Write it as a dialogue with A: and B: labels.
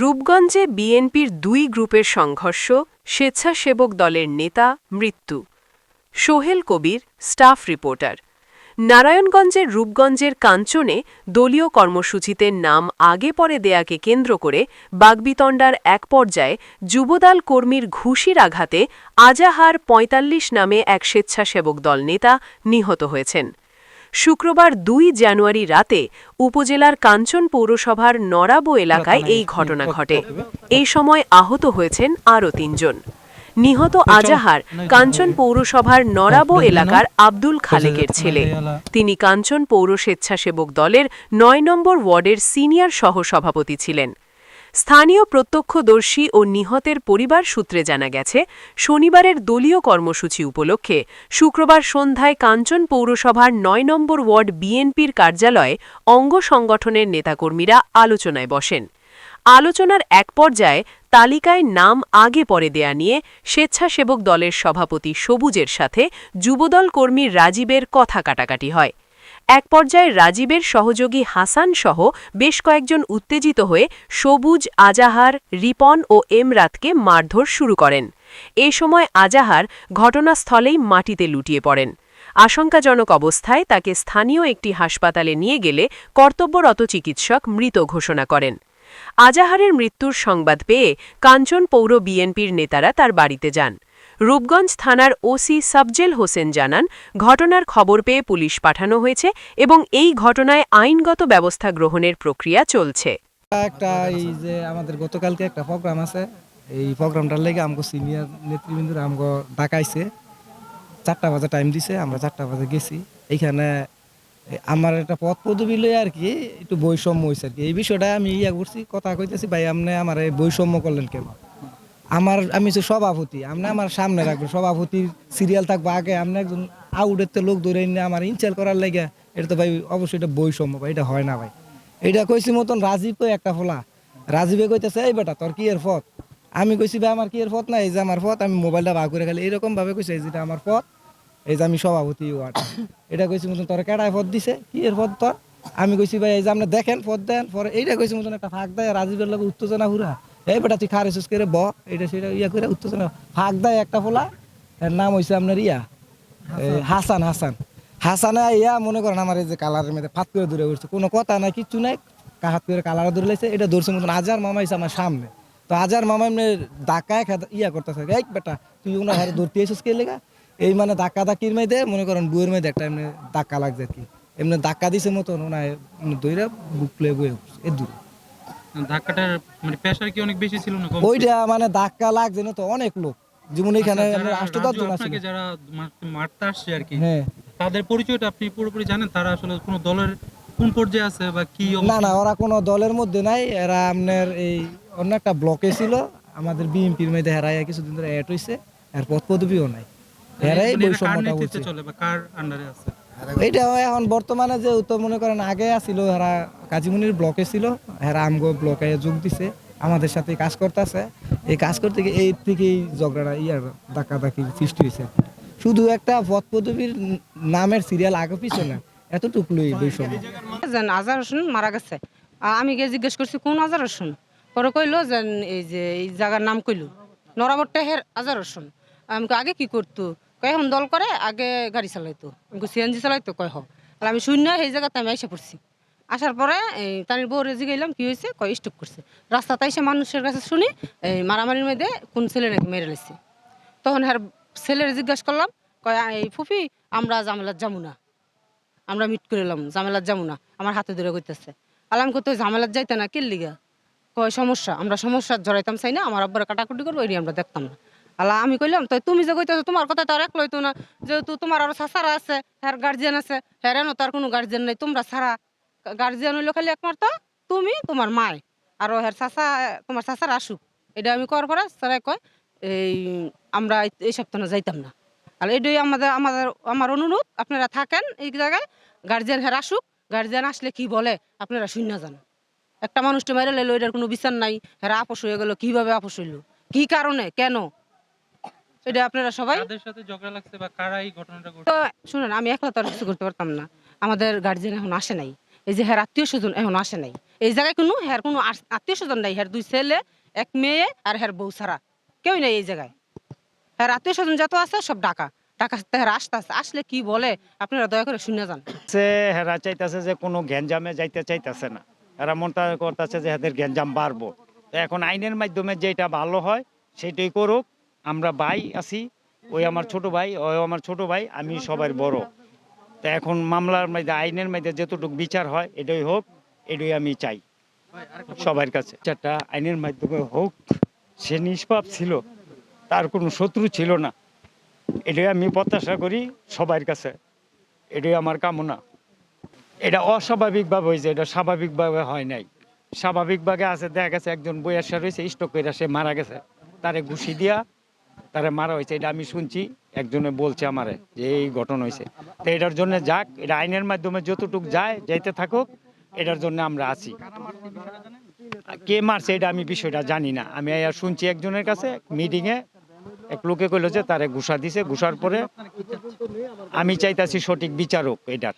A: রূপগঞ্জে বিএনপির দুই গ্রুপের সংঘর্ষ, স্বেচ্ছাসেবক দলের নেতা, মৃত্যু। Sohel Kabir, staff reporter. নারায়ণগঞ্জের রূপগঞ্জের কাঞ্চনে দলীয় কর্মসূচিতে নাম আগে পরে দেয়াকে কেন্দ্র করে বাগবিতণ্ডার এক পর্যায়ে যুবদল কর্মীর ঘুষির আঘাতে আজাহার ৪৫ নামে এক স্বেচ্ছাসেবক দল নেতা নিহত হয়েছেন। শুক্রবার দুই জানুয়ারি রাতে উপজেলার কাঞ্চন পৌরসভার নরাবো এলাকায় এই ঘটনা ঘটে। এই সময় আহত হয়েছেন আরও তিনজন। নিহত আজাহার কাঞ্চন পৌরসভার নরাবো এলাকার আব্দুল খালেকের ছেলে। তিনি কাঞ্চন পৌর স্বেচ্ছাসেবক দলের নয় নম্বর ওয়ার্ডের সিনিয়র সহসভাপতি ছিলেন। স্থানীয় প্রত্যক্ষদর্শী ও নিহতের পরিবার সূত্রে জানা গেছে, শনিবারের দলীয় কর্মসূচি উপলক্ষে শুক্রবার সন্ধ্যায় কাঞ্চন পৌরসভার নয় নম্বর ওয়ার্ড বিএনপির কার্যালয়ে অঙ্গ সংগঠনের নেতাকর্মীরা আলোচনায় বসেন। আলোচনার এক পর্যায়ে তালিকায় নাম আগে পরে দেয়া নিয়ে স্বেচ্ছাসেবক দলের সভাপতি সবুজের সাথে যুবদল কর্মী রাজীবের কথা কাটাকাটি হয়। এক পর্যায়ে রাজীবের সহযোগী হাসান সহ বেশ কয়েকজন উত্তেজিত হয়ে সবুজ, আজাহার, রিপন ও এমরাতকে মারধর শুরু করেন। এ সময় আজাহার ঘটনাস্থলেই মাটিতে লুটিয়ে পড়েন। আশঙ্কাজনক অবস্থায় তাকে স্থানীয় একটি হাসপাতালে নিয়ে গেলে কর্তব্যরত চিকিৎসক মৃত ঘোষণা করেন। আজাহারের মৃত্যুর সংবাদ পেয়ে কাঞ্চন পৌর বিএনপির নেতারা তার বাড়িতে যান। রূপগঞ্জ থানার ওসি সাবজেল হোসেন জানান, ঘটনার খবর পেয়ে পুলিশ পাঠানো হয়েছে এবং এই ঘটনায় আইনগত ব্যবস্থা গ্রহণের প্রক্রিয়া চলছে।
B: একটা এই যে আমাদের গতকালকে একটা প্রোগ্রাম আছে। এই প্রোগ্রামটার লেগে আমাকে সিনিয়র নেতৃবৃন্দরা আমাকে ডাকাইছে। চারটা বাজে টাইম দিছে, আমরা চারটা বাজে গেছি। এইখানে আমার একটা পথ পদবি লই আর কি একটু বৈষম্য হয়েছে আর কি। এই বিষয়টা আমি ইয়া করছি, কথা কইতেছি, ভাই, আপনি আমার বৈষম্য করলেন কেন? আমার, আমি হচ্ছে সভাপতি আপনি আমার সামনে রাখবেন সভাপতির সিরিয়াল থাকব আগে আপনি একজন আউটের তো লোক ধরে এনে আমার ইনচাল করার লেগে, এটা তো ভাই অবশ্যই এটা বৈষম্য ভাই, এটা হয় না ভাই। এটা কইছি মতন রাজীব একটা ফোলা। রাজীবে কইতেছে, এই বেটা, তোর কি এর পথ? আমি কইছি, ভাই, আমার কি এর পথ না এই যে আমার পথ, আমি মোবাইলটা বার করে খালি এরকম ভাবে কইছে, এই যেটা আমার পথ, এই যে আমি সভাপতি ওয়ার্ড। এটা কইছি মতন, তোর কেডায় পথ দিছে? কি এর পথ তোর? আমি কইছি, ভাই, এই যে আপনি দেখেন, পথ দেন। পরে এইটা কইছি মতন একটা ফাঁক দেয়, রাজীবের লোক উত্তেজনা হুরা। এই বেটা তুই খারে শেষ করে ব। এটা সেটা ইয়া করে উত্তেজনা ফাঁক দেয় একটা ফোলা। এর নাম হইছে আপনার ইয়া। হাসান। হাসান হাসানে। ইয়া মনে করেন আমার এই যে কালারের মধ্যে ফাত করে দূরে উঠছে। কোনো কথা নাই কিচ্ছু নাই। হাত করে কালার ধরে লাইছে। এটা ধরছে মতন আজার মামা হইছে আমার সামনে। তো আজার মামা এমনি ডাকায় ইয়া করতেছে। এই বেটা তুই ওনার হারে ধরতে এসেছিস কে লেগা? এই মানে ধাক্কা ধাক্কির মেয়েদের মনে করেন বুয়ের মেয়েদের একটা এমনি ধাক্কা লাগছে আর কি। এমনি ধাক্কা দিছে মতন ওনার দইরা বুক প্লে বয়ে এ দূরে।
C: ধাক্কাটার মানে প্রেশার কি অনেক বেশি ছিল না কম
B: ওইটা মানে ধাক্কা লাগছে না তো অনেক লোক। যেমন এখানে
C: আচ্ছা,
B: জন আছে।
C: যারা মারতে- আসছে আর কি
B: হ্যাঁ।
C: তাদের পরিচয়টা আপনি পুরোপুরি জানেন? তারা আসলে কোন দলের কোন পর্যায়ে আছে বা কি
B: না না ওরা কোনো দলের মধ্যে নাই। এরা আপনার এই অন্য একটা ব্লকে ছিল। আমাদের বিএনপির মধ্যে হেরাইয়া কিছুদিন ধরে অ্যাড হইছে। আর পদ পদবিও নাই। হেরাই
C: মানে এরা কার
B: বৈষম্যটা হচ্ছে
C: চলে বা কার আন্ডারে আছে?
B: এইটা এখন বর্তমানে যে তো মনে করেন আগে ছিল হেরা কাজীমনির ব্লকে ছিল হেরা আমগো ব্লকে যোগ দিছে আমাদের সাথে কাজ করতেছে। এই কাজ করতে গিয়ে এই থেকেই ঝগড়াটা ইয়ার ধাক্কি সৃষ্টি হয়েছে। শুধু একটা পদ পদবীর নামের সিরিয়াল আগে পিছনে এতটুকুই বৈষম্য।
D: যেন আজার হোসেন মারা গেছে। আমি গিয়ে জিজ্ঞেস করছি কোন আজার হোসেন? পরে কইলো যে এই যে এই জায়গার নাম কইলো নরাবট্টা হের আজার হোসেন। আমি কই, আগে কি করতো? কয় এখন দল করে, আগে গাড়ি চালাইতো। সিএনজি চালাইতো? কয়, হ। আমি শূন্য সেই জায়গাতে আমি এসে পড়ছি। আসার পরে, এই তানির বউরে জিগাইলাম, কি হয়েছে কয়, স্টক করছে। রাস্তাতে এসে মানুষের কাছে শুনি, এই মারামারির মধ্যে কোন ছেলে নাকি মেরে লেছে তখন হ্যার ছেলের জিজ্ঞাসা করলাম, কয় এই ফুফি আমরা জামেলার যাব না। আমরা মিট করে এলাম, জামেলার যাব না। আমার হাতে ধরে কইতেছে। আলাম কত জামেলার যাইতে না কে লিগা কয়, সমস্যা, আমরা সমস্যা জড়াইতাম চাই না, আমার আব্বার কাটাকুটি করব এটি আমরা দেখতাম না। আলা আমি কইলাম, তো তুমি যে কইতেছো তোমার কথা তো আর এক লইতো না। যেহেতু তোমার আরও সাসারা আছে, হ্যার গার্জিয়ান আছে হ্যাঁ তার কোনো গার্জিয়ান নাই, তোমরা ছাড়া গার্জিয়ান হইল খালি একমাত্র তুমি, তোমার মায়। আর হ্যার চাচা তোমার চাচার আসুক। এটা আমি করার পরে স্যারাই কয়, এই, আমরা এই- সপ্তাহে যাইতাম না। আর এটাই আমাদের আমাদের, আমার অনুরোধ, আপনারা থাকেন এই জায়গায় গার্জিয়ান হ্যাঁ আসুক গার্জিয়ান আসলে কি বলে, আপনারা শূন্য যান। একটা মানুষটা মেরে লেলো এটার কোনো বিচার নাই হ্যাঁ আপোষ হয়ে গেল, কীভাবে আপোষ হইল? কি কারণে? কেন? এটা আপনারা সবাই?
C: তাদের সাথে ঝগড়া লাগছে বা কারা এই ঘটনাটা ঘটছে?
D: তো আমি একলা তো আর কিছু করতে পারতাম না। আমাদের গার্জিয়ান এখন আসে নাই। এই যে হ্যাঁ আত্মীয় স্বজন এখন আসে নাই। এই জায়গায় কোনো হ্যার কোনো আত্মীয় স্বজন নাই। হ্যার দুই ছেলে এক মেয়ে আর হ্যার বউ ছাড়া। কেউই নাই এই জায়গায়। হ্যার আত্মীয় স্বজন যত আছে সব ডাকা। ডাকা হ্যার আসতে আসতে আসলে কি বলে আপনারা দয়া করে শুনে যান।
E: সে হেরা চাইতেছে যে কোনো গ্যাঞ্জামে যাইতে চাইতেছে না। এরা মনটা করতেছে যে এদের গ্যাঞ্জাম বাড়বো। এখন আইনের মাধ্যমে যেটা ভালো হয় সেটাই করুক। আমরা ভাই আছি, ওই আমার ছোট ভাই, ওই আমার ছোট ভাই, আমি সবার বড়। তা এখন মামলার মধ্যে, আইনের মধ্যে যতটুকু বিচার হয়, এটাই হোক, এটাই আমি চাই সবার কাছে। চারটা আইনের মাধ্যমে হোক, সে নিষ্পাপ ছিল, তার কোনো শত্রু ছিল না। এটাই আমি প্রত্যাশা করি সবার কাছে, এটাই আমার কামনা। এটা অস্বাভাবিকভাবে হয়েছে, এটা স্বাভাবিকভাবে হয় নাই। স্বাভাবিকভাবে আছে, দেখা গেছে, একজন বয়সা রয়েছে, স্টক করে সে মারা গেছে। তারে ঘুষি দিয়া তারে মারা হয়েছে, এটা আমি শুনছি, একজনে বলছে আমারে যে এই ঘটনা হয়েছে। তো এটার জন্য যাক, এটা আইনের মাধ্যমে যতটুক যায়, যাইতে থাকুক, এটার জন্য আমরা আছি। কে মারছে এটা আমি বিষয়টা জানি না। আমি শুনছি একজনের কাছে মিটিংয়ে এক লোকে কইলো যে তারে ঘুষা দিছে, ঘুষার পরে আমি চাইতাছি সঠিক বিচারক এটার।